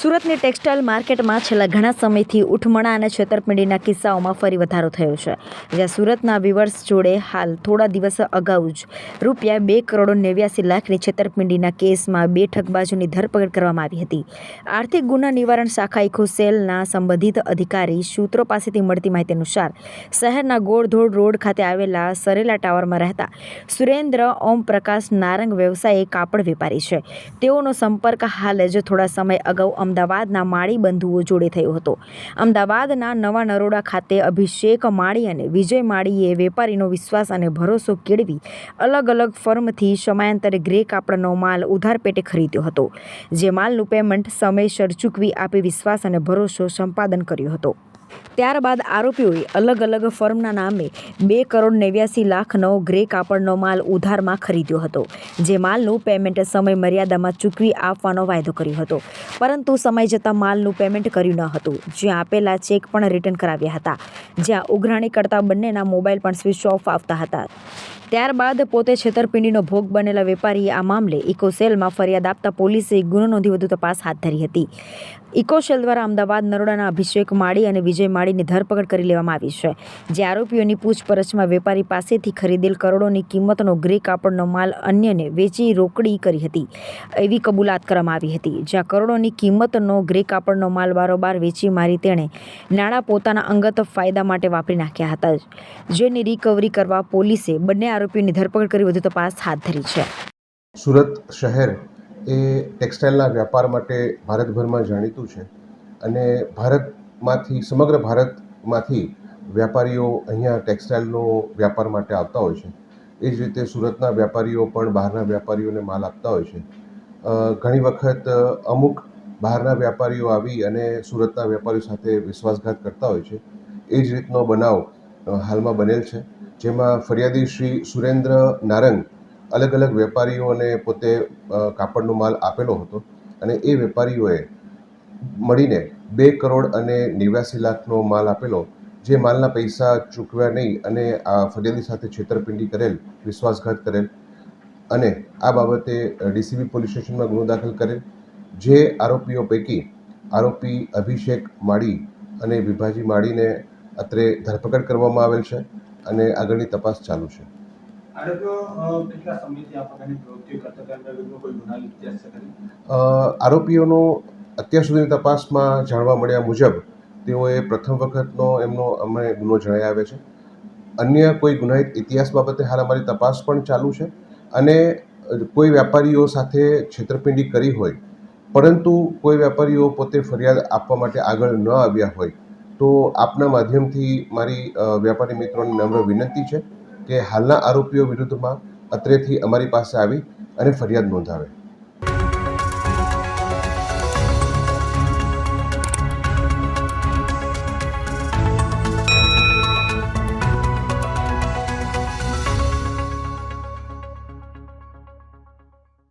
સુરતની ટેક્સટાઇલ માર્કેટમાં છેલ્લા ઘણા સમયથી ઉઠમણા અને છેતરપિંડીના કિસ્સાઓમાં ફરી વધારો થયો છે. જ્યાં સુરતના વિવર્સ જોડે હાલ થોડા દિવસ અગાઉ જ રૂપિયા બે કરોડ નેવ્યાસી લાખની છેતરપિંડીના કેસમાં બે ઠગબાજોની ધરપકડ કરવામાં આવી હતી. આર્થિક ગુના નિવારણ શાખા ઇકો સેલના સંબંધિત અધિકારી સૂત્રો પાસેથી મળતી માહિતી અનુસાર શહેરના ગોળધોડ રોડ ખાતે આવેલા સરેલા ટાવરમાં રહેતા સુરેન્દ્ર ઓમ પ્રકાશ નારંગ વ્યવસાયે કાપડ વેપારી છે. તેઓનો સંપર્ક હાલ જ થોડા સમય અગાઉ અમદાવાદના માળી બંધુઓ જોડે થયો હતો. અમદાવાદના નવા નરોડા ખાતે અભિષેક માળી અને વિજય માળીએ વેપારીનો વિશ્વાસ અને ભરોસો કેળવી અલગ અલગ ફર્મથી સમયાંતરે ગ્રે કાપડનો માલ ઉધાર પેટે ખરીદ્યો હતો, જે માલનું પેમેન્ટ સમયસર ચૂકવી આપી વિશ્વાસ અને ભરોસો સંપાદન કર્યો હતો. ત્યારબાદ આરોપીઓએ અલગ અલગ ફર્મના નામે બે કરોડ નેવ્યાસી લાખનો ગ્રે કાપડનો માલ ઉધારમાં ખરીદ્યો હતો, જે માલનું પેમેન્ટ સમય મર્યાદામાં ચૂકવી આપવાનો વાયદો કર્યો હતો. પરંતુ સમય જતાં માલનું પેમેન્ટ કર્યું ન હતું, જ્યાં આપેલા ચેક પણ રિટર્ન કરાવ્યા હતા, જ્યાં ઉઘરાણી કરતા બંનેના મોબાઈલ પણ સ્વિચ ઓફ આવતા હતા. ત્યારબાદ પોતે છેતરપિંડીનો ભોગ બનેલા વેપારીએ આ મામલે ઇકોસેલમાં ફરિયાદ આપતા પોલીસે ગુનો નોંધી વધુ તપાસ હાથ ધરી હતી. ઇકોસેલ દ્વારા અમદાવાદ નરોડાના અભિષેક માળી અને વિજય માળીની ધરપકડ કરી લેવામાં આવી છે, જે આરોપીઓની પૂછપરછમાં વેપારી પાસેથી ખરીદેલ કરોડોની કિંમતનો ગ્રે કાપડનો માલ અન્યને વેચી રોકડી કરી હતી. એવી કબૂલાત કરવામાં આવી હતી, જ્યાં કરોડોની કિંમતનો ગ્રે કાપડનો માલ બારોબાર વેચી મારી તેણે નાણાં પોતાના અંગત ફાયદા માટે વાપરી નાખ્યા હતા, જેની રિકવરી કરવા પોલીસે બંને આરોપીઓની ધરપકડ કરી વધુ તપાસ હાથ ધરી છે. સુરત શહેર એ ટેક્સટાઇલના વ્યાપાર માટે ભારતભરમાં જાણીતું છે અને ભારતમાંથી, સમગ્ર ભારતમાંથી વ્યાપારીઓ અહીંયા ટેક્સટાઇલનો વ્યાપાર માટે આવતા હોય છે. એ જ રીતે સુરતના વ્યાપારીઓ પણ બહારના વ્યાપારીઓને માલ આપતા હોય છે. ઘણી વખત અમુક બહારના વ્યાપારીઓ આવી અને સુરતના વેપારીઓ સાથે વિશ્વાસઘાત કરતા હોય છે. એ જ રીતનો બનાવ હાલમાં બનેલ છે. જેમાં ફરિયાદી શ્રી સુરેન્દ્ર નારંગ અલગ અલગ વેપારીઓને પોતે કાપડનો માલ આપેલો હતો અને એ વેપારીઓએ મળીને બે કરોડ અને નેવ્યાસી લાખનો માલ આપેલો, જે માલના પૈસા ચૂકવ્યા નહીં અને આ ફરિયાદી સાથે છેતરપિંડી કરેલ, વિશ્વાસઘાત કરેલ અને આ બાબતે ડીસીબી પોલીસ સ્ટેશનમાં ગુનો દાખલ કરેલ. જે આરોપીઓ પૈકી આરોપી અભિષેક માળી અને વિભાજી માળીને અત્રે ધરપકડ કરવામાં આવેલ છે. અને આગળની તપાસ ચાલુ છે. આરોપીઓનો અત્યાર સુધીની તપાસમાં જાણવા મળ્યા મુજબ તેઓએ પ્રથમ વખતનો એમનો અમને ગુનો જણાઈ આવે છે. અન્ય કોઈ ગુનાહિત ઇતિહાસ બાબતે હાલ અમારી તપાસ પણ ચાલુ છે અને કોઈ વેપારીઓ સાથે છેતરપિંડી કરી હોય પરંતુ કોઈ વેપારીઓ પોતે ફરિયાદ આપવા માટે આગળ ન આવ્યા હોય તો આપના માધ્યમથી મારી વ્યાપારી મિત્રોને નમ્ર વિનંતી છે કે હાલના આરોપીઓ વિરુદ્ધમાં અત્રેથી અમારી પાસે આવી અને ફરિયાદ નોંધાવે.